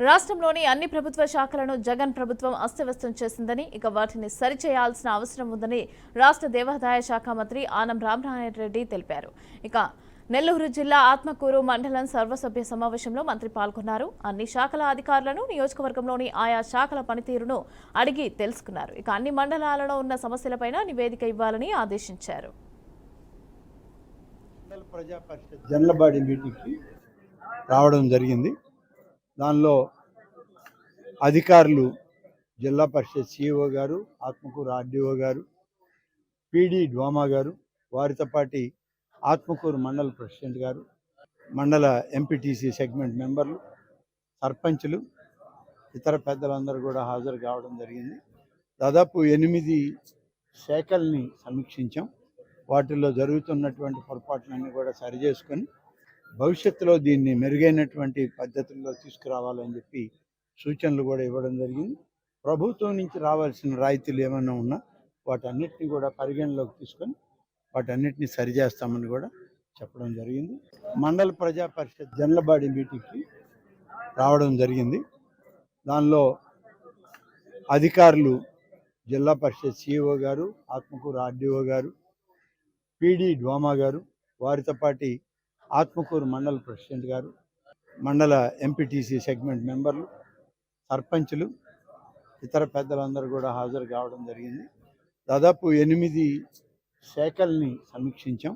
రాష్ట్రంలోని అన్ని ప్రభుత్వ శాఖలను జగన్ ప్రభుత్వం అస్తవ్యస్తం చేసిందని ఇక వాటిని సరిచేయాల్సిన అవసరం ఉందని రాష్ట్ర దేవాదాయ శాఖ మంత్రి ఆనం రామనారాయణ రెడ్డి తెలిపారు. ఇక నెల్లూరు జిల్లా ఆత్మకూరు మండలం సర్వసభ్య సమావేశంలో మంత్రి పాల్గొన్నారు. అన్ని శాఖల అధికారులను నియోజకవర్గంలోని ఆయా శాఖల పనితీరును అడిగి తెలుసుకున్నారు. ఇక అన్ని మండలాలలో ఉన్న సమస్యలపైన నివేదిక ఇవ్వాలని ఆదేశించారు. రావడం జరిగింది. దానిలో అధికారులు జిల్లా పరిషత్ సిఇఓ గారు ఆత్మకూరు ఆర్డీఓ గారు పీడీ డ్వామా గారు వారితో పాటి ఆత్మకూరు మండల ప్రెసిడెంట్ గారు మండల ఎంపీటీసీ సెగ్మెంట్ మెంబర్లు సర్పంచులు ఇతర పెద్దలందరూ కూడా హాజరు కావడం జరిగింది. దాదాపు ఎనిమిది శాఖల్ని సమీక్షించాం. వాటిల్లో జరుగుతున్నటువంటి పొరపాట్లన్నీ కూడా సరిచేసుకొని భవిష్యత్తులో దీన్ని మెరుగైనటువంటి పద్ధతుల్లో తీసుకురావాలని చెప్పి సూచనలు కూడా ఇవ్వడం జరిగింది. ప్రభుత్వం నుంచి రావాల్సిన రాయితీలు ఏమైనా ఉన్నా వాటన్నిటిని కూడా పరిగణలోకి తీసుకొని వాటన్నిటిని సరిచేస్తామని కూడా చెప్పడం జరిగింది. మండల ప్రజా పరిషత్ జనలబాడి మీటింగ్కి రావడం జరిగింది. దానిలో అధికారులు జిల్లా పరిషత్ సిఇఓ గారు ఆత్మకూరు ఆర్డీఓ గారు పీడి డ్వామా గారు వారితో పాటి ఆత్మకూరు మండల ప్రెసిడెంట్ గారు మండల ఎంపీటీసీ సెగ్మెంట్ మెంబర్లు సర్పంచులు ఇతర పెద్దలందరూ కూడా హాజరు కావడం జరిగింది. దాదాపు ఎనిమిది శాఖల్ని సమీక్షించాం.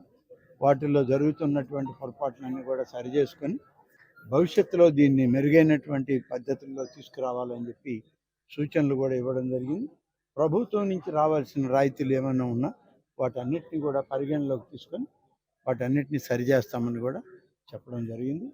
వాటిల్లో జరుగుతున్నటువంటి పొరపాట్లన్నీ కూడా సరిచేసుకొని భవిష్యత్తులో దీన్ని మెరుగైనటువంటి పద్ధతుల్లో తీసుకురావాలని చెప్పి సూచనలు కూడా ఇవ్వడం జరిగింది. ప్రభుత్వం నుంచి రావాల్సిన రాయితీలు ఏమైనా ఉన్నా వాటన్నిటిని కూడా పరిగణలోకి తీసుకొని వాటన్నిటిని సరిచేస్తామని కూడా చెప్పడం జరిగింది.